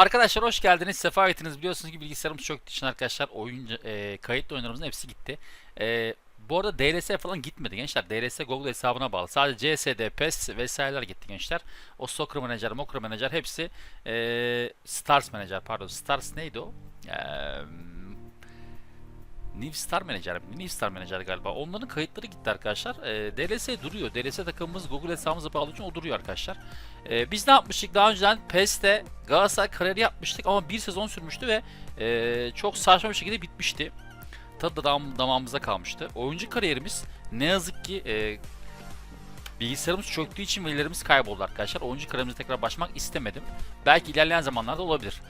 Arkadaşlar hoş geldiniz. Sefa ettiniz. Biliyorsunuz ki bilgisayarımız çöktüğü için arkadaşlar oyun e, kayıtlı oyunlarımızın hepsi gitti. E, bu arada DLS falan gitmedi gençler. DLS Google hesabına bağlı. Sadece CSD, PES vesaireler gitti gençler. O Soccer Manager, Moccer Manager hepsi e, Stars Manager pardon. Stars neydi o? Eee New Star Manager, New Star Manager galiba. Onların kayıtları gitti arkadaşlar. E, DLS duruyor. DLS takımımız Google hesabımıza bağlı için o duruyor arkadaşlar. E, biz ne yapmıştık? Daha önceden PES'te Galatasaray kariyeri yapmıştık ama bir sezon sürmüştü ve e, çok saçma bir şekilde bitmişti. Tadı da dam damağımıza kalmıştı. Oyuncu kariyerimiz ne yazık ki e, bilgisayarımız çöktüğü için verilerimiz kayboldu arkadaşlar. Oyuncu kariyerimize tekrar başlamak istemedim. Belki ilerleyen zamanlarda olabilir.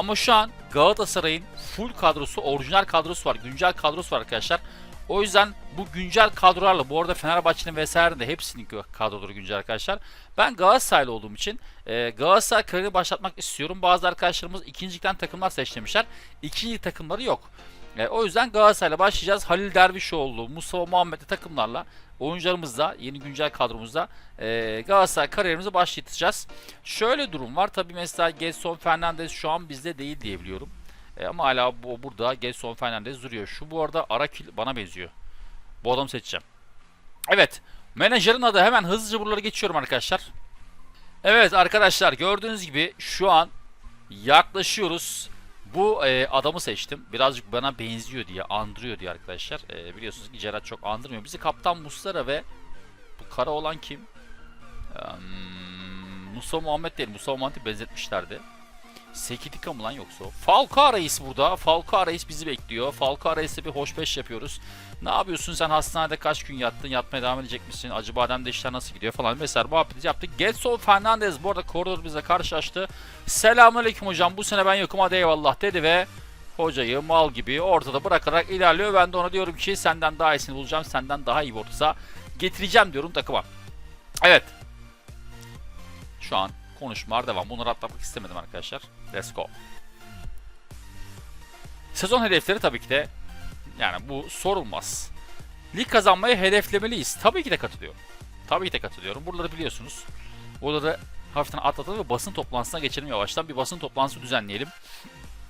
Ama şu an Galatasaray'ın full kadrosu, orijinal kadrosu var, güncel kadrosu var arkadaşlar. O yüzden bu güncel kadrolarla, bu arada Fenerbahçe'nin vesaire de hepsinin kadroları güncel arkadaşlar. Ben Galatasaraylı olduğum için e, Galatasaray kariyerini başlatmak istiyorum. Bazı arkadaşlarımız ikincilikten takımlar seçmişler. İkinci takımları yok. E, o yüzden Galatasaray'la başlayacağız. Halil Dervişoğlu, Mustafa Muhammed'li takımlarla oyuncularımızla, yeni güncel kadromuzda e, Galatasaray kariyerimizi başlatacağız. Şöyle durum var. Tabii mesela Gelson Fernandez şu an bizde değil diye biliyorum. E, ama hala bu, burada Gelson Fernandez duruyor. Şu bu arada Arakil bana benziyor. Bu adamı seçeceğim. Evet. Menajerin adı hemen hızlıca buraları geçiyorum arkadaşlar. Evet arkadaşlar gördüğünüz gibi şu an yaklaşıyoruz. Bu e, adamı seçtim. Birazcık bana benziyor diye, andırıyor diye arkadaşlar. E, biliyorsunuz ki Gerard çok andırmıyor. Bizi Kaptan Muslera ve bu kara olan kim? Um, Musa Muhammed değil. Musa Muhammed'i benzetmişlerdi. Sekitika mı lan yoksa o? Falcao Reis burada. Falcao Reis bizi bekliyor. Falcao Reis'le bir hoş beş yapıyoruz. Ne yapıyorsun sen hastanede kaç gün yattın? Yatmaya devam edecek misin? Acı bademde işler nasıl gidiyor falan mesela muhabbeti yaptık. Getson Fernandez bu arada koridor bize karşılaştı. Selamünaleyküm hocam bu sene ben yokum hadi eyvallah dedi ve hocayı mal gibi ortada bırakarak ilerliyor. Ben de ona diyorum ki senden daha iyisini bulacağım. Senden daha iyi bir ortasa getireceğim diyorum takıma. Evet. Şu an konuşmalar devam. Bunları atlamak istemedim arkadaşlar. Let's go. Sezon hedefleri tabii ki de yani bu sorulmaz. Lig kazanmayı hedeflemeliyiz. Tabii ki de katılıyorum. Tabii ki de katılıyorum. Buraları biliyorsunuz. Buraları hafiften atlatalım ve basın toplantısına geçelim yavaştan. Bir basın toplantısı düzenleyelim.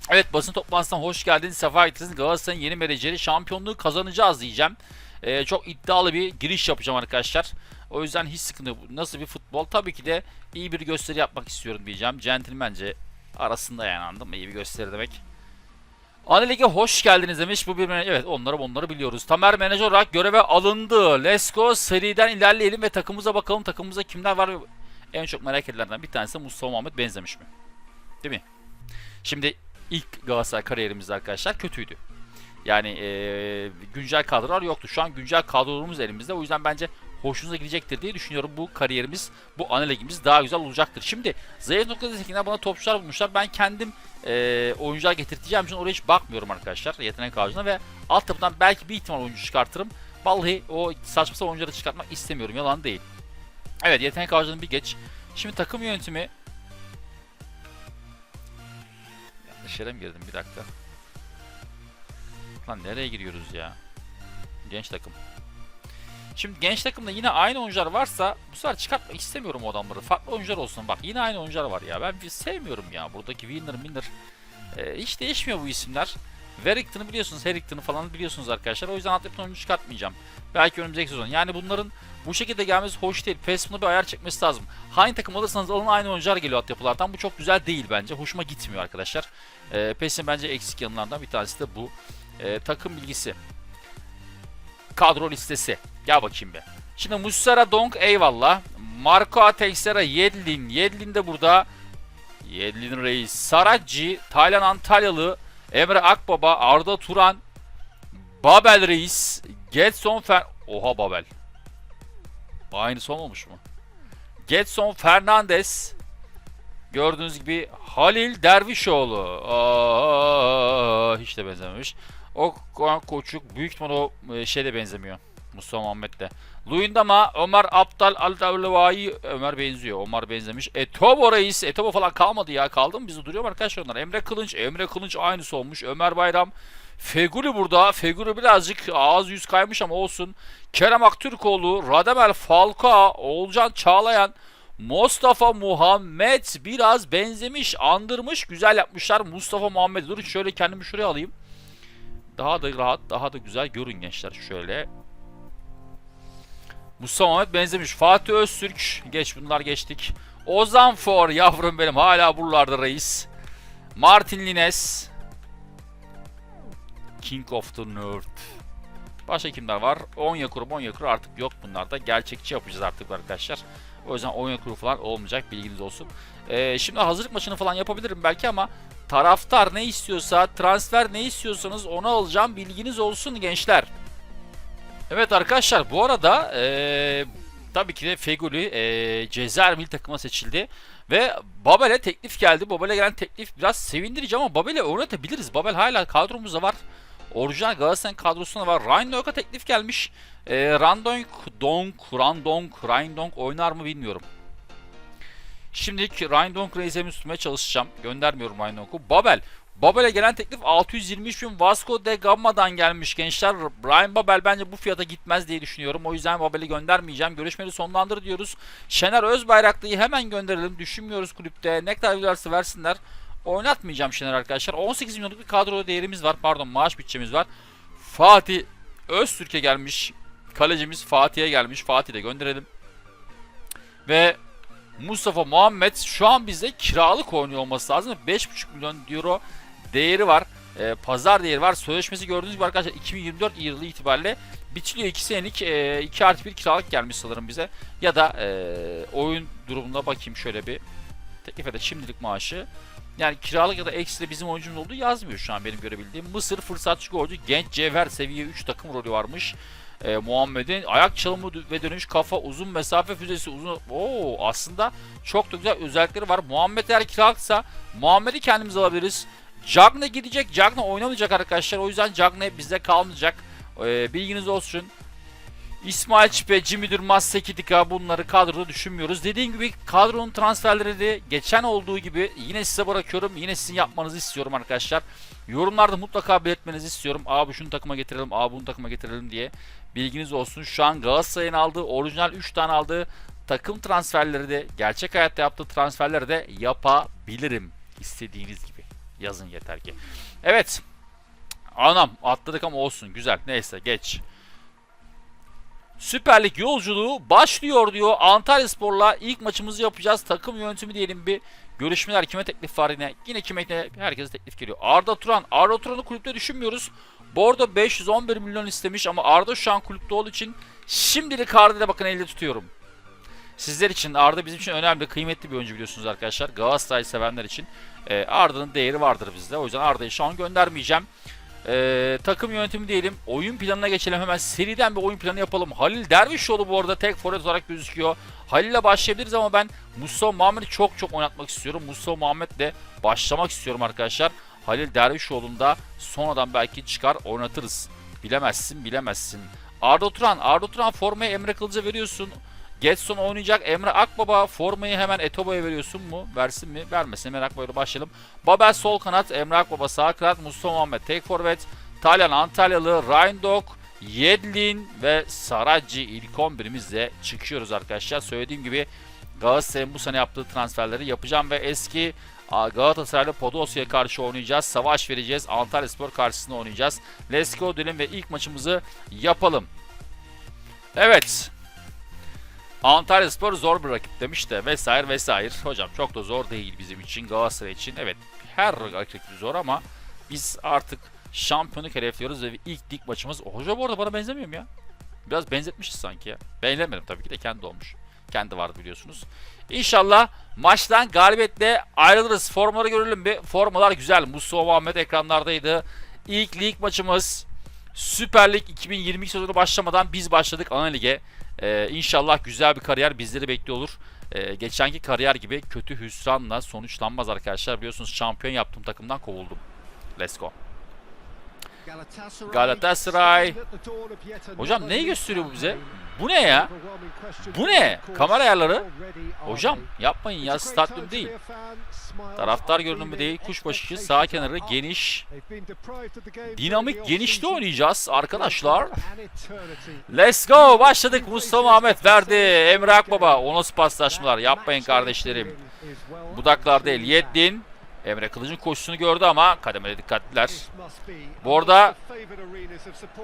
Evet basın toplantısına hoş geldiniz. Sefa getirdiniz. Galatasaray'ın yeni menajeri şampiyonluğu kazanacağız diyeceğim. Ee, çok iddialı bir giriş yapacağım arkadaşlar. O yüzden hiç sıkıntı yok. Nasıl bir futbol? Tabii ki de iyi bir gösteri yapmak istiyorum diyeceğim. Centilmence arasında yani anladın mı? İyi bir gösteri demek. Ana Lig'e hoş geldiniz demiş. Bu bir evet onları onları biliyoruz. Tamer menajer olarak göreve alındı. Let's go seriden ilerleyelim ve takımımıza bakalım. Takımımızda kimler var? En çok merak edilenlerden bir tanesi Mustafa Muhammed benzemiş mi? Değil mi? Şimdi ilk Galatasaray kariyerimizde arkadaşlar kötüydü. Yani ee, güncel kadrolar yoktu. Şu an güncel kadrolarımız elimizde. O yüzden bence hoşunuza gidecektir diye düşünüyorum. Bu kariyerimiz, bu ana ligimiz daha güzel olacaktır. Şimdi zayıf noktada bana topçular bulmuşlar. Ben kendim e, oyuncular getirteceğim için oraya hiç bakmıyorum arkadaşlar. Yetenek ağacına ve altyapıdan belki bir ihtimal oyuncu çıkartırım. Vallahi o saçma sapan oyuncuları çıkartmak istemiyorum. Yalan değil. Evet yetenek ağacını bir geç. Şimdi takım yönetimi Yanlış yere mi girdim bir dakika. Lan nereye giriyoruz ya? Genç takım. Şimdi genç takımda yine aynı oyuncular varsa bu sefer çıkartmak istemiyorum o adamları. Farklı oyuncular olsun. Bak yine aynı oyuncular var ya. Ben sevmiyorum ya. Buradaki Winner, Winner e, hiç değişmiyor bu isimler. Warrington'ı biliyorsunuz, Harrington'ı falan biliyorsunuz arkadaşlar. O yüzden altyapıdan oyuncu çıkartmayacağım. Belki önümüzdeki sezon. Yani bunların bu şekilde gelmesi hoş değil. PES bir ayar çekmesi lazım. Hangi takım alırsanız alın aynı oyuncular geliyor altyapılardan. Bu çok güzel değil bence. Hoşuma gitmiyor arkadaşlar. E, PES'in bence eksik yanlarından bir tanesi de bu. E, takım bilgisi. Kadro listesi. Gel bakayım be. Şimdi Muslera Donk eyvallah. Marco Teixeira Yedlin. Yedlin de burada. Yedlin Reis. Saracchi. Taylan Antalyalı. Emre Akbaba. Arda Turan. Babel Reis. Getson Fer... Oha Babel. Aynısı olmamış mı? Getson Fernandez. Gördüğünüz gibi Halil Dervişoğlu. Aa, hiç de benzememiş. O koçuk büyük ihtimal o şeyde benzemiyor. Mustafa Muhammed'de. Luyendama, Ömer Aptal Al Ömer benziyor. Ömer benzemiş. Etobo reis. Etobo falan kalmadı ya. Kaldı mı? Bizi duruyor mu arkadaşlar onlar? Emre Kılınç. Emre Kılınç aynısı olmuş. Ömer Bayram. Feguli burada. Feguli birazcık ağız yüz kaymış ama olsun. Kerem Aktürkoğlu, Radamel Falcao, Oğulcan Çağlayan, Mustafa Muhammed biraz benzemiş, andırmış, güzel yapmışlar. Mustafa Muhammed dur şöyle kendimi şuraya alayım. Daha da rahat, daha da güzel görün gençler şöyle. Mustafa Muhammed benzemiş. Fatih Öztürk, geç bunlar geçtik. Ozan For yavrum benim hala buralarda reis. Martin Lines. King of the Nerd. Başka kimler var? Onya Kuru, Monya Kuru artık yok bunlarda. Gerçekçi yapacağız artık arkadaşlar. O yüzden Onya Kuru falan olmayacak bilginiz olsun. Ee, şimdi hazırlık maçını falan yapabilirim belki ama taraftar ne istiyorsa, transfer ne istiyorsanız onu alacağım bilginiz olsun gençler. Evet arkadaşlar bu arada ee, tabii ki de Feguli ee, Cezayir milli takıma seçildi. Ve Babel'e teklif geldi. Babel'e gelen teklif biraz sevindirici ama Babel'e oynatabiliriz. Babel hala kadromuzda var. Orijinal Galatasaray kadrosunda var. Randong'a teklif gelmiş. E, Randong, Dong, Randong, Randong oynar mı bilmiyorum. Şimdilik Randong reisemi tutmaya çalışacağım. Göndermiyorum Randong'u. Babel. Babel'e gelen teklif 623 bin Vasco de Gama'dan gelmiş gençler. Brian Babel bence bu fiyata gitmez diye düşünüyorum. O yüzden Babel'i göndermeyeceğim. Görüşmeleri sonlandır diyoruz. Şener Özbayraklı'yı hemen gönderelim. Düşünmüyoruz kulüpte. Ne kadar verirse versinler. Oynatmayacağım Şener arkadaşlar. 18 milyonluk bir kadro değerimiz var. Pardon maaş bütçemiz var. Fatih Öztürk'e gelmiş. Kalecimiz Fatih'e gelmiş. Fatih'i de gönderelim. Ve Mustafa Muhammed şu an bizde kiralık oynuyor olması lazım. 5,5 milyon euro değeri var. E, pazar değeri var. Sözleşmesi gördüğünüz gibi arkadaşlar 2024 yılı itibariyle bitiliyor. 2 senelik e, 2 artı 1 kiralık gelmiş sanırım bize. Ya da e, oyun durumuna bakayım şöyle bir. Teklif ede şimdilik maaşı. Yani kiralık ya da ekstra bizim oyuncumuz olduğu yazmıyor şu an benim görebildiğim. Mısır fırsatçı golcü genç cevher seviye 3 takım rolü varmış. Ee, Muhammed'in ayak çalımı ve dönüş kafa uzun mesafe füzesi uzun. Oo aslında çok da güzel özellikleri var. Muhammed eğer kiralıksa Muhammed'i kendimiz alabiliriz. Cagne gidecek. Cagne oynamayacak arkadaşlar. O yüzden Cagne bizde kalmayacak. Ee, bilginiz olsun. İsmail Çipe, Jimmy Durmaz, Sekidika bunları kadroda düşünmüyoruz. Dediğim gibi kadronun transferleri de geçen olduğu gibi yine size bırakıyorum. Yine sizin yapmanızı istiyorum arkadaşlar. Yorumlarda mutlaka belirtmenizi istiyorum. Abi şunu takıma getirelim, abi bunu takıma getirelim diye. Bilginiz olsun. Şu an Galatasaray'ın aldığı, orijinal 3 tane aldığı takım transferleri de, gerçek hayatta yaptığı transferleri de yapabilirim. İstediğiniz gibi. Yazın yeter ki. Evet. Anam atladık ama olsun. Güzel. Neyse geç. Süper Lig yolculuğu başlıyor diyor. Antalya Spor'la ilk maçımızı yapacağız. Takım yönetimi diyelim bir görüşmeler. Kime teklif var yine? Yine kime? Herkese teklif geliyor. Arda Turan. Arda Turan'ı kulüpte düşünmüyoruz. Bordo 511 milyon istemiş ama Arda şu an kulüpte olduğu için şimdilik Arda'da bakın elde tutuyorum. Sizler için Arda bizim için önemli, kıymetli bir oyuncu biliyorsunuz arkadaşlar. Galatasaray sevenler için e, Arda'nın değeri vardır bizde. O yüzden Arda'yı şu an göndermeyeceğim. Ee, takım yönetimi diyelim. Oyun planına geçelim hemen. Seriden bir oyun planı yapalım. Halil Dervişoğlu bu arada tek forvet olarak gözüküyor. Halil'le başlayabiliriz ama ben Mustafa Muhammed'i çok çok oynatmak istiyorum. Mustafa Muhammed'le başlamak istiyorum arkadaşlar. Halil Dervişoğlu'nu da sonradan belki çıkar oynatırız. Bilemezsin bilemezsin. Arda Turan. Arda Turan formayı Emre Kılıç'a veriyorsun. Getson oynayacak. Emre Akbaba formayı hemen Etobo'ya veriyorsun mu? Versin mi? Vermesin. Emre Akbaba'yla başlayalım. Babel sol kanat. Emre Akbaba sağ kanat. Mustafa Muhammed tek forvet. Talyan Antalyalı. Rindok. Yedlin ve Saracchi ilk 11'imizle çıkıyoruz arkadaşlar. Söylediğim gibi Galatasaray'ın bu sene yaptığı transferleri yapacağım ve eski Galatasaray'la Podosya'ya karşı oynayacağız. Savaş vereceğiz. Antalya Spor karşısında oynayacağız. Let's go diyelim ve ilk maçımızı yapalım. Evet. Antalya Spor zor bir rakip demiş de vesaire vesaire. Hocam çok da zor değil bizim için Galatasaray için. Evet her rakip zor ama biz artık şampiyonluk hedefliyoruz ve ilk lig maçımız. O hoca bu arada bana benzemiyor mu ya? Biraz benzetmişiz sanki ya. Beğenemedim tabii ki de kendi olmuş. Kendi vardı biliyorsunuz. İnşallah maçtan galibiyetle ayrılırız. Formaları görelim bir. Formalar güzel. Mustafa Muhammed ekranlardaydı. İlk lig maçımız Süper Lig 2022 sezonu başlamadan biz başladık ana lige. Ee, inşallah güzel bir kariyer bizleri bekliyor olur. Ee, geçenki kariyer gibi kötü hüsranla sonuçlanmaz arkadaşlar. Biliyorsunuz şampiyon yaptığım takımdan kovuldum. Let's go. Galatasaray. Hocam neyi gösteriyor bu bize? Bu ne ya? Bu ne? Kamera ayarları. Hocam yapmayın ya stadyum değil. Taraftar görünümü değil. Kuşbaşı sağ kenarı geniş. Dinamik genişte oynayacağız arkadaşlar. Let's go. Başladık. Mustafa Ahmet verdi. Emre Akbaba. O nasıl paslaşmalar? Yapmayın kardeşlerim. Budaklar değil. Yeddin. Emre Kılıç'ın koşusunu gördü ama kademede dikkatliler. Bu arada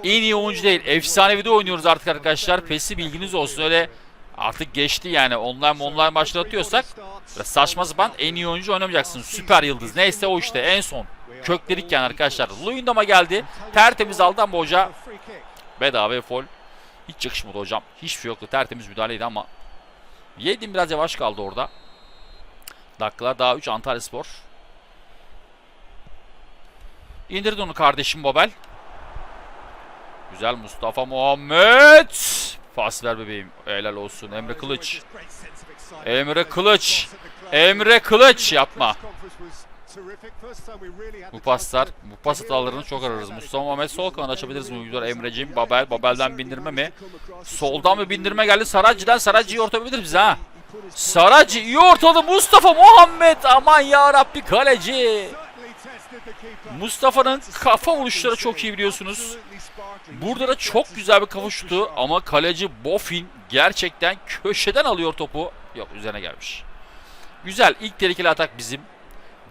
en iyi oyuncu değil. Efsanevi de oynuyoruz artık arkadaşlar. PES'i bilginiz olsun. Öyle artık geçti yani. Online online maçlar atıyorsak saçma sapan en iyi oyuncu oynamayacaksın. Süper yıldız. Neyse o işte en son. Kökledik yani arkadaşlar. Luyendam'a geldi. Tertemiz aldı ama hoca bedava fol. Hiç yakışmadı hocam. Hiçbir şey yoktu. Tertemiz müdahaleydi ama Yedin biraz yavaş kaldı orada. Dakikalar daha 3 Antalya Spor. İndirdi onu kardeşim Babel. Güzel Mustafa Muhammed. Pas ver bebeğim. Helal olsun. Emre Kılıç. Emre Kılıç. Emre Kılıç yapma. Bu paslar, bu pas hatalarını çok ararız. Mustafa Muhammed sol kanat açabiliriz? Güzel Emreciğim, Babel, Babel'den bindirme mi? Soldan bir bindirme geldi. Saracı'dan Saracı'yı ortabilir bize ha. Saracı iyi ortalı Mustafa Muhammed. Aman ya Rabbi kaleci. Mustafa'nın kafa vuruşları çok iyi biliyorsunuz. Burada da çok güzel bir kafa şutu ama kaleci Bofin gerçekten köşeden alıyor topu. Yok üzerine gelmiş. Güzel ilk tehlikeli atak bizim.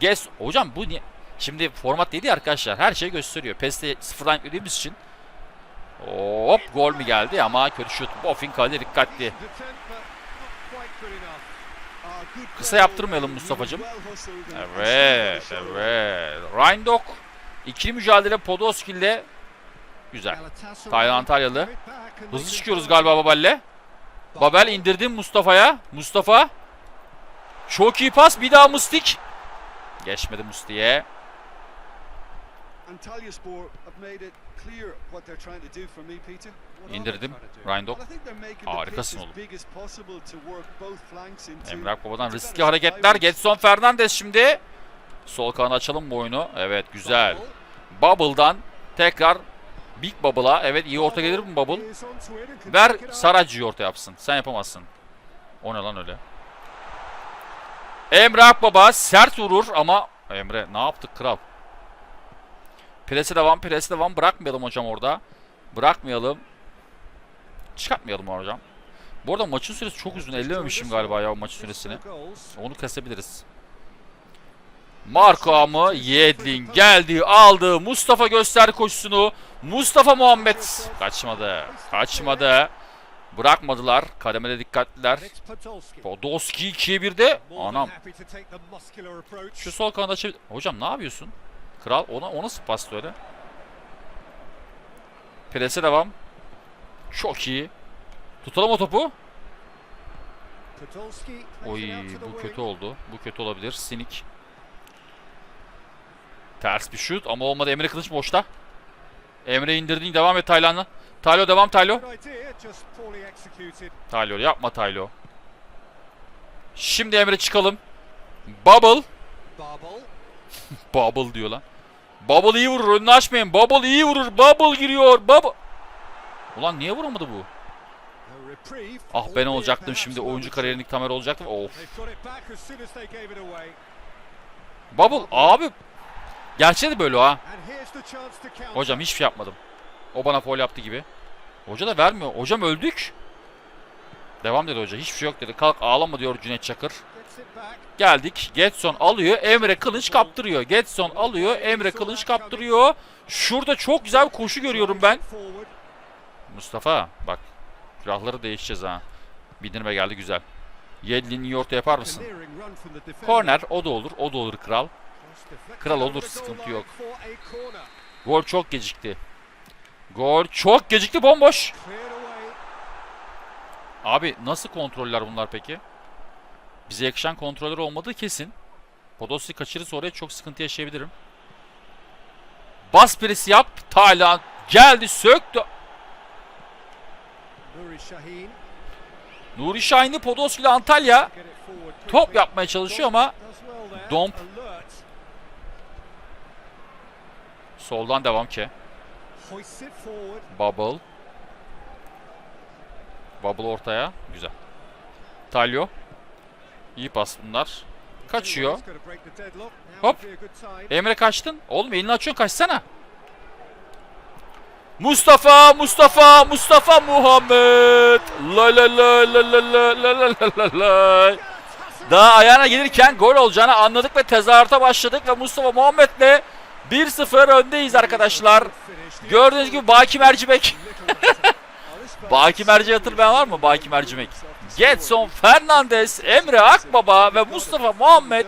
Ges hocam bu niye? Şimdi format dedi arkadaşlar her şey gösteriyor. PES'te sıfırdan yüklediğimiz için. Hop gol mü geldi ama kötü şut. Bofin kaleci dikkatli. Kısa yaptırmayalım Mustafa'cığım. Evet, evet. Reindok. İkili mücadele Podolski ile güzel. Taylan Antalyalı. Hızlı çıkıyoruz galiba Babel'le. Babel indirdim Mustafa'ya. Mustafa. Çok iyi pas. Bir daha Mustik. Geçmedi Mustik'e. İndirdim. Reindok. Harikasın oğlum. Emre Akbaba'dan riskli hareketler. Getson Fernandes şimdi. Sol kanı açalım bu oyunu. Evet güzel. Bubble'dan tekrar Big Bubble'a. Evet iyi orta gelir mi Bubble? Ver Saracı'yı orta yapsın. Sen yapamazsın. O ne lan öyle? Emre Akbaba sert vurur ama Emre ne yaptık kral? Presi devam, presi devam. Bırakmayalım hocam orada. Bırakmayalım. Çıkartmayalım hocam. Bu arada maçın süresi çok uzun. Ellememişim galiba ya maçın süresini. Onu kesebiliriz. Marco mı? Yedlin geldi, aldı. Mustafa gösterdi koşusunu. Mustafa Muhammed kaçmadı. Kaçmadı. Bırakmadılar. Kademede dikkatliler. Podolski 2'ye 1'de. Anam. Şu sol kanada açı... Hocam ne yapıyorsun? Kral ona o nasıl pastı öyle? Prese devam. Çok iyi. Tutalım o topu. Oy bu kötü oldu. Bu kötü olabilir. Sinik. Ters bir şut ama olmadı. Emre Kılıç boşta. Emre indirdin. Devam et Taylan'la. Taylo devam Taylo. Taylo yapma Taylo. Şimdi Emre çıkalım. Bubble. Bubble diyor lan. Bubble iyi vurur. Önünü açmayın. Bubble iyi vurur. Bubble giriyor. Bubble. Ulan niye vuramadı bu? Ah ben olacaktım şimdi. Oyuncu kariyerindeki kamera olacaktım. Of. Bubble abi. Gerçi de böyle ha. Hocam hiçbir şey yapmadım. O bana foul yaptı gibi. Hoca da vermiyor. Hocam öldük. Devam dedi hoca. Hiçbir şey yok dedi. Kalk ağlama diyor Cüneyt Çakır. Geldik. Getson alıyor. Emre Kılıç kaptırıyor. Getson alıyor. Emre Kılıç kaptırıyor. Şurada çok güzel bir koşu görüyorum ben. Mustafa bak. Külahları değişeceğiz ha. Bindirme geldi güzel. Yedlin iyi orta yapar mısın? Korner o da olur. O da olur kral. Kral olur sıkıntı yok. Gol çok gecikti. Gol çok gecikti bomboş. Abi nasıl kontroller bunlar peki? Bize yakışan kontroller olmadığı kesin. Podolski kaçırırsa oraya çok sıkıntı yaşayabilirim. Bas presi yap. Taylan geldi söktü. Nuri Şahin'i Podolski ile Antalya top yapmaya çalışıyor ama Domp soldan devam ki. Bubble. Bubble ortaya. Güzel. Talyo. İyi pas bunlar. Kaçıyor. Hop. Emre kaçtın. Oğlum elini açıyorsun kaçsana. Mustafa, Mustafa, Mustafa Muhammed. La la la la la la la la. Daha ayağına gelirken gol olacağını anladık ve tezahürata başladık ve Mustafa Muhammed'le 1-0 öndeyiz arkadaşlar. Gördüğünüz gibi Baki Mercimek. Baki Merci hatırlayan var mı? Baki Mercimek. Getson Fernandes, Emre Akbaba ve Mustafa Muhammed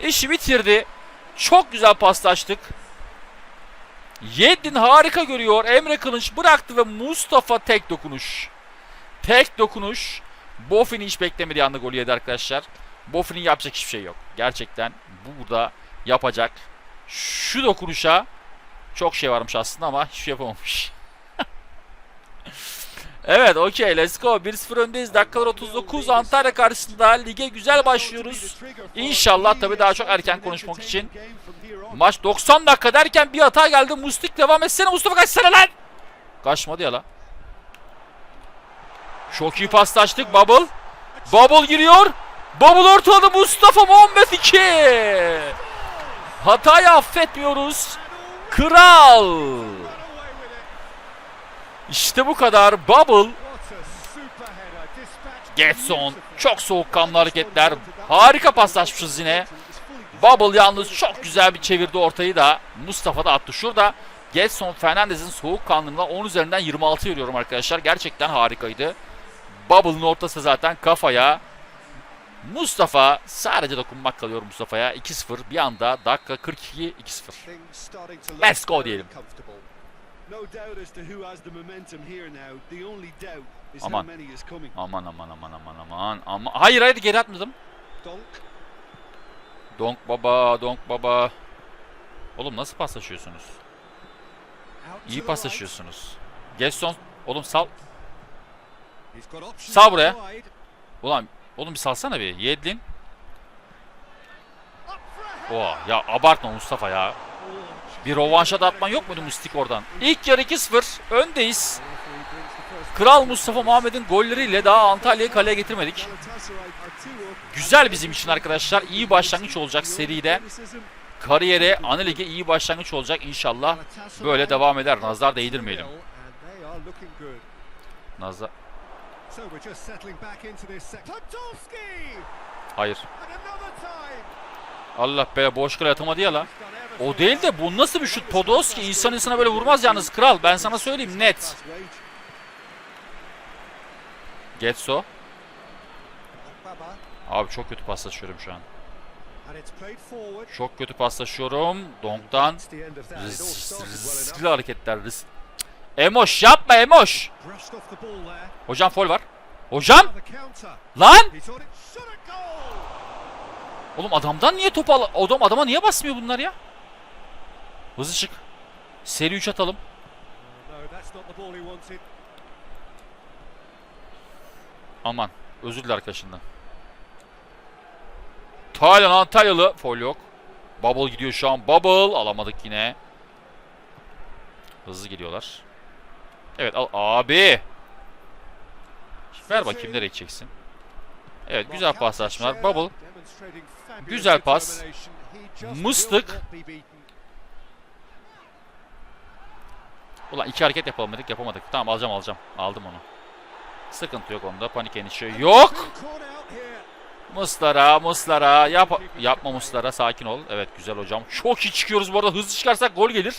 işi bitirdi. Çok güzel paslaştık. Yedlin harika görüyor. Emre Kılınç bıraktı ve Mustafa tek dokunuş. Tek dokunuş. Bofin'i hiç beklemediği anda golü yedi arkadaşlar. Bofin'in yapacak hiçbir şey yok. Gerçekten bu burada yapacak. Şu dokunuşa çok şey varmış aslında ama hiçbir şey yapamamış. Evet okey let's go. 1-0 öndeyiz. Dakikalar 39. Antalya karşısında lige güzel başlıyoruz. İnşallah tabii daha çok erken konuşmak için. Maç 90 dakika derken bir hata geldi. Mustik devam etsene Mustafa kaçsana lan. Kaçmadı ya la. Çok iyi paslaştık Bubble. Bubble giriyor. Bubble ortaladı Mustafa Muhammed 2. Hatayı affetmiyoruz. Kral. İşte bu kadar Bubble. Getson. Çok soğukkanlı hareketler. Harika paslaşmışız yine. Bubble yalnız çok güzel bir çevirdi ortayı da. Mustafa da attı. Şurada Getson Fernandez'in soğukkanlılığına 10 üzerinden 26 veriyorum arkadaşlar. Gerçekten harikaydı. Bubble'ın ortası zaten kafaya. Mustafa sadece dokunmak kalıyor Mustafa'ya. 2-0 bir anda dakika 42 2-0. Let's go diyelim. Aman. Aman aman aman aman aman aman. Hayır hayır geri atmadım. Donk baba, donk baba. Oğlum nasıl paslaşıyorsunuz? İyi paslaşıyorsunuz. Gesson, oğlum sal. Sağ buraya. Ulan, oğlum bir salsana bir. Yedlin. Oha, ya abartma Mustafa ya. Bir rovanşa da atman yok muydu Mustik oradan? İlk yarı 2-0. Öndeyiz. Kral Mustafa Muhammed'in golleriyle daha Antalya'yı kaleye getirmedik. Güzel bizim için arkadaşlar. İyi başlangıç olacak seride. Kariyere, ana lige iyi başlangıç olacak inşallah. Böyle devam eder. Nazar değdirmeyelim. Nazar... Hayır. Allah be boş kale atamadı ya la. O değil de bu nasıl bir şut Podolski? İnsan insana böyle vurmaz yalnız kral. Ben sana söyleyeyim net. Getso. Abi çok kötü paslaşıyorum şu an. Çok kötü paslaşıyorum. Donk'tan risk- riskli hareketler. Risk. Emoş yapma Emoş. Hocam foul var. Hocam lan. Oğlum adamdan niye topu al... Adam adama niye basmıyor bunlar ya? Hızlı çık. Seri 3 atalım. Aman. Özür diler arkadaşından. Taylan Antalyalı. Foul yok. Bubble gidiyor şu an. Bubble. Alamadık yine. Hızlı geliyorlar. Evet al. Abi. Ver bakayım nereye gideceksin. Evet güzel paslaşmalar. Bubble. Güzel pas. Mıstık. Ulan iki hareket yapalım dedik yapamadık. Tamam alacağım alacağım. Aldım onu. Sıkıntı yok onda. Panik endişe yok. Muslara, Muslara. Yap yapma Muslara. Sakin ol. Evet güzel hocam. Çok iyi çıkıyoruz bu arada. Hızlı çıkarsak gol gelir.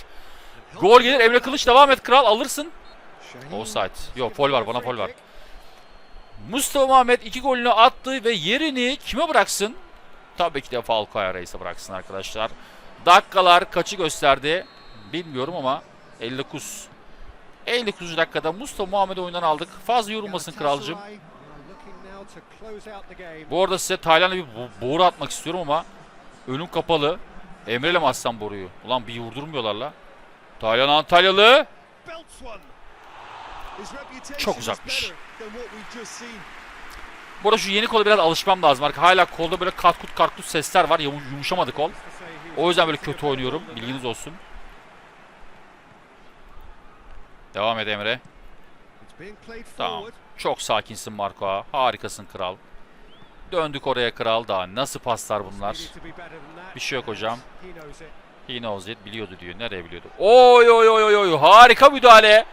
Gol gelir. Emre Kılıç devam et kral. Alırsın. Offside. Yok foul var. Bana foul var. Mustafa Muhammed iki golünü attı ve yerini kime bıraksın? Tabii ki de Falcao Reis'e bıraksın arkadaşlar. Dakikalar kaçı gösterdi? Bilmiyorum ama 59. 59 dakikada Mustafa Muhammed'i oyundan aldık. Fazla yorulmasın kralcığım. Bu arada size Tayland'a bir bo- boru atmak istiyorum ama önüm kapalı. Emre'yle mi atsam boruyu? Ulan bir vurdurmuyorlar la. Taylan Antalyalı. Çok uzakmış. Bu arada şu yeni kola biraz alışmam lazım. Arka hala kolda böyle katkut kartut sesler var. Yum- Yumuşamadı kol. O yüzden böyle kötü oynuyorum. Bilginiz olsun. Devam et Emre. Tamam. Çok sakinsin Marco. Harikasın kral. Döndük oraya kral daha. Nasıl paslar bunlar? Bir şey yok hocam. He knows it. Biliyordu diyor. Nereye biliyordu? Oy oy oy oy oy. Harika müdahale.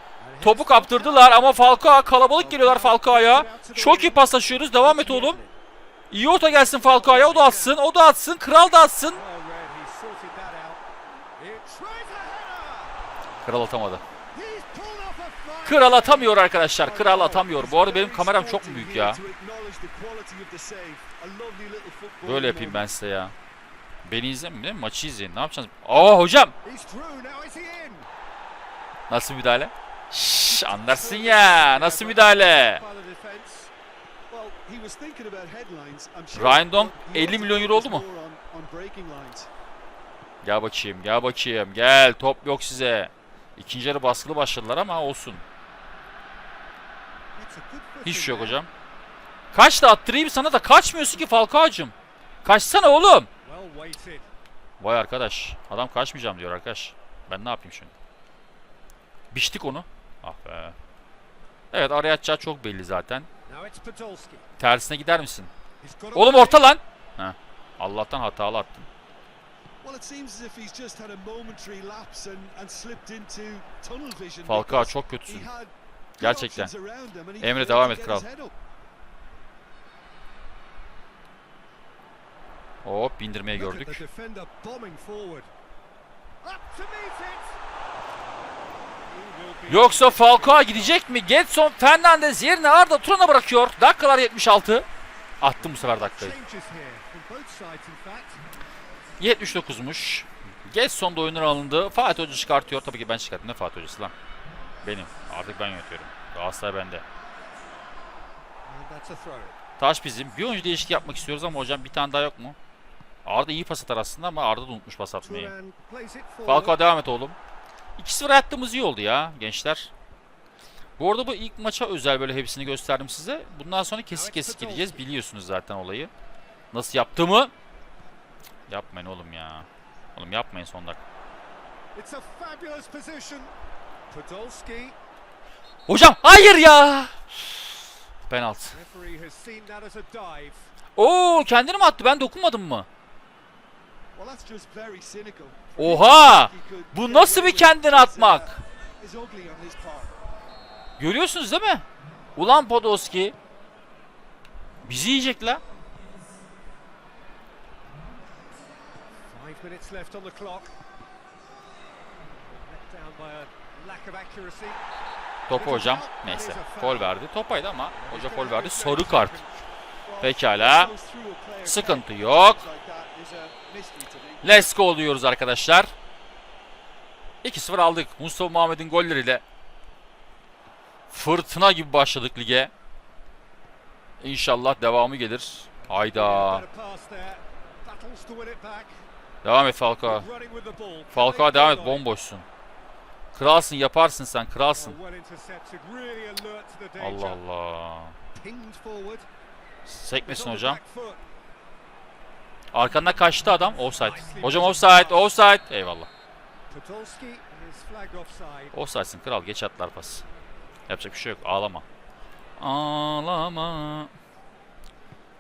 Topu kaptırdılar ama Falcao kalabalık geliyorlar Falcao'ya. Çok iyi paslaşıyoruz. Devam et oğlum. İyi orta gelsin Falcao'ya. O da atsın. O da atsın. Kral da atsın. Well read. Kral atamıyor arkadaşlar. Kral atamıyor. Bu arada benim kameram çok büyük ya? Böyle yapayım ben size ya. Beni izlemeyin mi? Maçı izleyin. Ne yapacaksınız? Aa hocam. Nasıl müdahale? Şşş anlarsın ya. Nasıl müdahale? Ryan Dong but he 50 wants to milyon euro oldu mu? Gel bakayım, gel bakayım. Gel, top yok size. İkinci yarı baskılı başladılar ama olsun. That's a good foot Hiç in şey yok hocam. Kaç da attırayım sana da kaçmıyorsun ki Falcao'cum. Kaçsana oğlum. Vay arkadaş. Adam kaçmayacağım diyor arkadaş. Ben ne yapayım şimdi? Biçtik onu. Ah be. Evet araya atacağı çok belli zaten. Tersine gider misin? Oğlum orta lan. Heh. Allah'tan hatalı attın. Well, it seems as if he's just had a momentary lapse and, and slipped into tunnel vision. Falcao çok kötüsün. Gerçekten. Emre devam et kral. Hop bindirmeyi gördük. Yoksa Falcao gidecek mi? Getson Fernandez yerine Arda Turan'a bırakıyor. Dakikalar 76. Attım bu sefer dakikayı. Changes here from both sides in fact. 79'muş. Getson da oyundan alındı. Fatih Hoca çıkartıyor. Tabii ki ben çıkarttım. Ne Fatih Hocası lan? Benim. Artık ben yönetiyorum. Galatasaray bende. Taş bizim. Bir oyuncu değişikliği yapmak istiyoruz ama hocam bir tane daha yok mu? Arda iyi pas atar aslında ama Arda da unutmuş pas atmayı. Falcao devam et oğlum. 2-0 attığımız iyi oldu ya gençler. Bu arada bu ilk maça özel böyle hepsini gösterdim size. Bundan sonra kesik kesik gideceğiz. Biliyorsunuz zaten olayı. Nasıl yaptığımı. Yapmayın oğlum ya. Oğlum yapmayın son dakika. It's a fabulous position. Podolski, Hocam hayır ya. Penaltı. Oo kendini mi attı? Ben dokunmadım mı? Oha! Bu nasıl bir kendini atmak? Görüyorsunuz değil mi? Ulan Podolski. Bizi yiyecek la. Topu hocam. Neyse. Gol verdi. Topaydı ama hoca gol verdi. Sarı kart. Pekala. Sıkıntı yok. Let's go diyoruz arkadaşlar. 2-0 aldık. Mustafa Muhammed'in golleriyle. Fırtına gibi başladık lige. İnşallah devamı gelir. Hayda. Devam et Falcao. Falcao devam et. Bomboşsun. Kralsın yaparsın sen. Kralsın. Allah Allah. Sekmesin hocam. Arkandan kaçtı adam. Offside. Hocam offside. Offside. Eyvallah. Offside'sin kral. Geç atlar pas. Yapacak bir şey yok. Ağlama. Ağlama.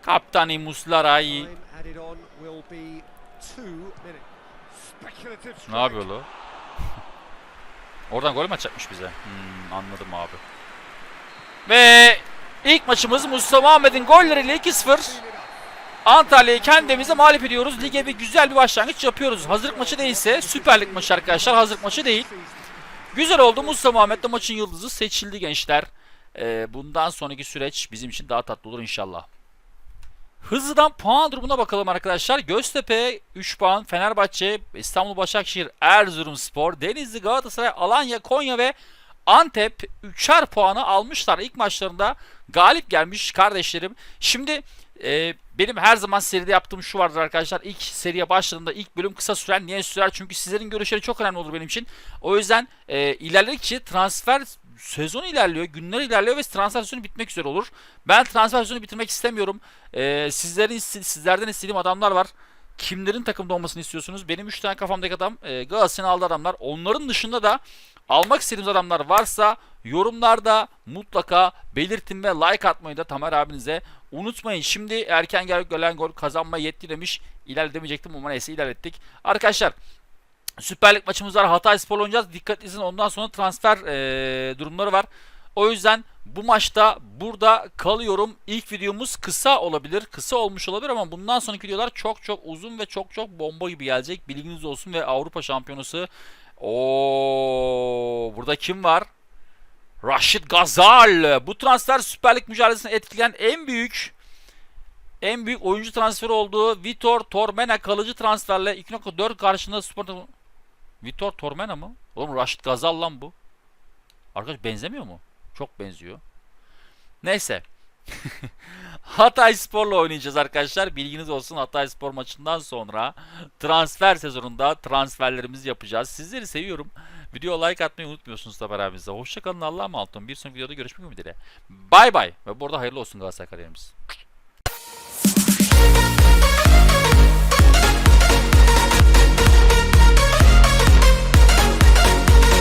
Kaptani Muslaray. Time added on will be two minutes. Speculative strike. Ne yapıyor lo? Oradan gol mü atacakmış bize? Hmm, anladım abi. Ve ilk maçımız Mustafa Ahmet'in golleriyle 2-0. Clean it up. Antalya'yı kendimize mağlup ediyoruz. Lige bir güzel bir başlangıç yapıyoruz. Hazırlık maçı değilse Süper Lig maçı arkadaşlar. Hazırlık maçı değil. Güzel oldu. Mustafa Ahmet de maçın yıldızı seçildi gençler. Ee, bundan sonraki süreç bizim için daha tatlı olur inşallah. Hızlıdan puan durumuna bakalım arkadaşlar. Göztepe 3 puan, Fenerbahçe, İstanbul Başakşehir, Erzurumspor, Denizli, Galatasaray, Alanya, Konya ve Antep 3'er puanı almışlar. İlk maçlarında galip gelmiş kardeşlerim. Şimdi e, benim her zaman seride yaptığım şu vardır arkadaşlar. İlk seriye başladığımda ilk bölüm kısa sürer. Niye sürer? Çünkü sizlerin görüşleri çok önemli olur benim için. O yüzden e, ilerledikçe transfer sezon ilerliyor, günler ilerliyor ve transfer sezonu bitmek üzere olur. Ben transfer sezonu bitirmek istemiyorum. E, sizlerin sizlerden istediğim adamlar var. Kimlerin takımda olmasını istiyorsunuz? Benim 3 tane kafamdaki adam e, Galatasaray'ın aldığı adamlar. Onların dışında da almak istediğiniz adamlar varsa yorumlarda mutlaka belirtin ve like atmayı da Tamer abinize unutmayın. Şimdi erken gel gelen gol kazanma yetti demiş. İlerledemeyecektim ama neyse ilerlettik. Arkadaşlar Süper Lig maçımız var. Hatay Spor oynayacağız. Dikkat edin ondan sonra transfer eee, durumları var. O yüzden bu maçta burada kalıyorum. İlk videomuz kısa olabilir. Kısa olmuş olabilir ama bundan sonraki videolar çok çok uzun ve çok çok bomba gibi gelecek. Bilginiz olsun ve Avrupa Şampiyonası. Oo, burada kim var? Rashid Gazal. Bu transfer Süper Lig mücadelesini etkileyen en büyük en büyük oyuncu transferi olduğu Vitor Tormena kalıcı transferle 2.4 karşında Spor Vitor Tormena mı? Oğlum Raşit Gazal lan bu. Arkadaş benzemiyor mu? Çok benziyor. Neyse. Hatay Spor'la oynayacağız arkadaşlar. Bilginiz olsun Hatay Spor maçından sonra transfer sezonunda transferlerimizi yapacağız. Sizleri seviyorum. Video like atmayı unutmuyorsunuz tabi abimizle. Hoşçakalın Allah'a emanet. Bir sonraki videoda görüşmek üzere. Bay bay. Ve burada hayırlı olsun Galatasaray kariyerimiz.